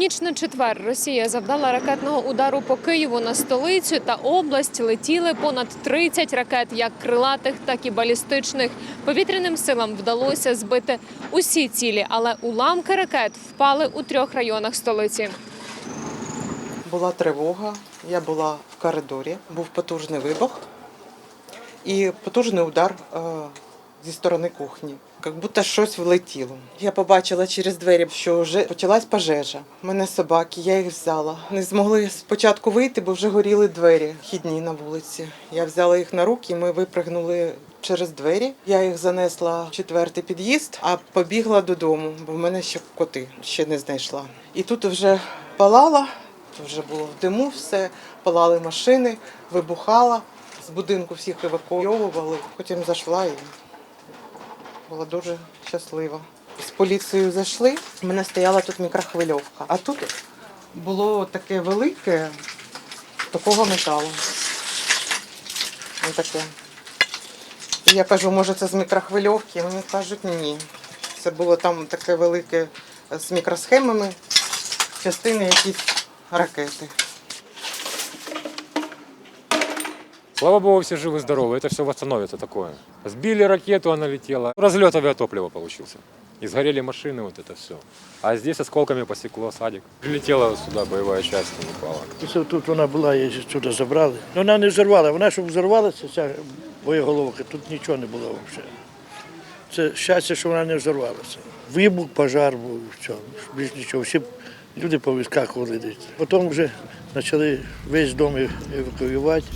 ніч на четвер Росія завдала ракетного удару по Києву на столицю та область. Летіли понад 30 ракет, як крилатих, так і балістичних. Повітряним силам вдалося збити усі цілі, але уламки ракет впали у трьох районах столиці. Була тривога, я була в коридорі, був потужний вибух і потужний удар е, зі сторони кухні. Як будто щось влетіло. Я побачила через двері, що вже почалась пожежа. У мене собаки, я їх взяла. Не змогли спочатку вийти, бо вже горіли двері хідні на вулиці. Я взяла їх на руки, ми випригнули через двері. Я їх занесла в четвертий під'їзд, а побігла додому, бо в мене ще коти ще не знайшла. І тут вже палала, вже було в диму все, палали машини, вибухала. З будинку всіх евакуйовували. Потім зайшла і була дуже щаслива. З поліцією зайшли, в мене стояла тут мікрохвильовка. А тут було таке велике такого металу. Ось таке. І я кажу, може це з мікрохвильовки? Вони кажуть, ні. Це було там таке велике з мікросхемами, частини якісь ракети. Слава богу, все живы-здоровы, это все восстановится такое. Сбили ракету, она летела. Разлет авиатоплива получился. И сгорели машины, вот это все. А здесь осколками посекло садик. Прилетела сюда боевая часть и упала. Це тут вона була, її сюди забрали. Ну, Вона не взорвала. Вона, щоб взорвалася, ця боєголовка, тут нічого не було взагалі. Це щастя, що вона не взорвалася. Вибух, пожар був, все, більш нічого. Всі люди повискакували десь. Потім вже почали весь дом евакуювати.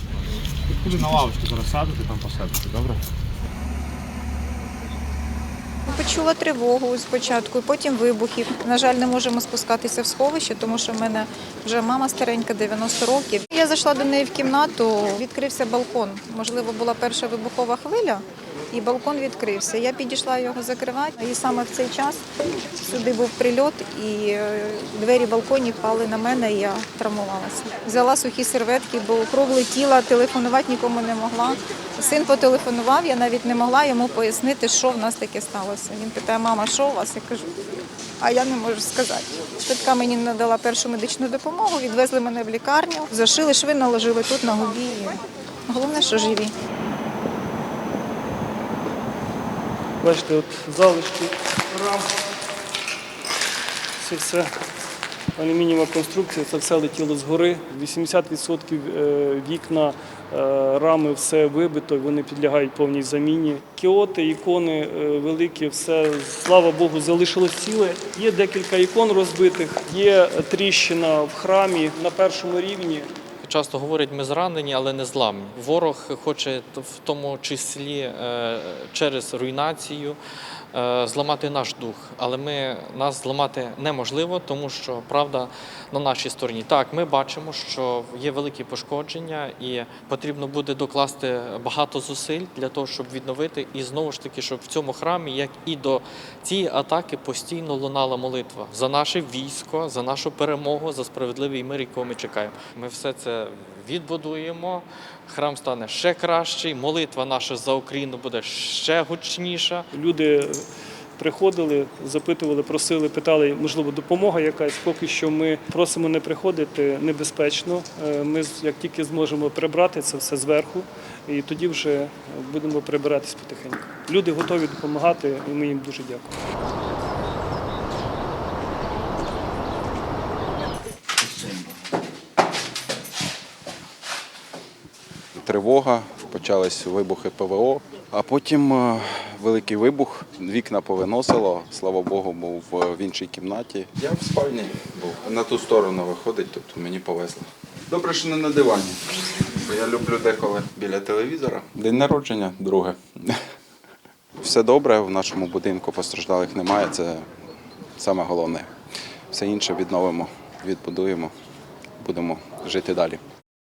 Куди на лавочку зараз садити, там посадити, добре? Почула тривогу спочатку, потім вибухів. На жаль, не можемо спускатися в сховище, тому що в мене вже мама старенька, 90 років. Я зайшла до неї в кімнату, відкрився балкон. Можливо, була перша вибухова хвиля, і балкон відкрився. Я підійшла його закривати, і саме в цей час сюди був прильот, і е, двері балконів впали на мене, і я травмувалася. Взяла сухі серветки, бо кров летіла, телефонувати нікому не могла. Син потелефонував, я навіть не могла йому пояснити, що в нас таке сталося. Він питає, мама, що у вас? Я кажу, а я не можу сказати. Швидка мені надала першу медичну допомогу, відвезли мене в лікарню, зашили шви, наложили тут на губі. Головне, що живі. Бачите, от залишки рам. Це все алюмінієва конструкція, це все летіло згори. 80% е, вікна, е, рами, все вибито, вони підлягають повній заміні. Кіоти, ікони е, великі, все, слава Богу, залишилось ціле. Є декілька ікон розбитих, є тріщина в храмі на першому рівні. Часто говорять, ми зранені, але не зламні. Ворог хоче в тому числі е, через руйнацію зламати наш дух. Але ми нас зламати неможливо, тому що правда на нашій стороні. Так, ми бачимо, що є великі пошкодження, і потрібно буде докласти багато зусиль для того, щоб відновити. І знову ж таки, щоб в цьому храмі, як і до цієї атаки, постійно лунала молитва за наше військо, за нашу перемогу, за справедливий мир, якого ми чекаємо. Ми все це відбудуємо. Храм стане ще кращий. Молитва наша за Україну буде ще гучніша. Люди приходили, запитували, просили, питали, можливо, допомога якась. Поки що ми просимо не приходити небезпечно. Е, Ми як тільки зможемо прибрати це все зверху, і тоді вже будемо прибиратись потихеньку. Люди готові допомагати, і ми їм дуже дякуємо. тривога, почались вибухи ПВО, а потім е, великий вибух, вікна повиносило. Слава Богу, був в іншій кімнаті. Я в спальні був. На ту сторону виходить, тут мені повезло. Добре, що не на дивані. Бо я люблю деколи біля телевізора. День народження, друге. Все добре, в нашому будинку постраждалих немає. Це саме головне. Все інше відновимо, відбудуємо, будемо жити далі.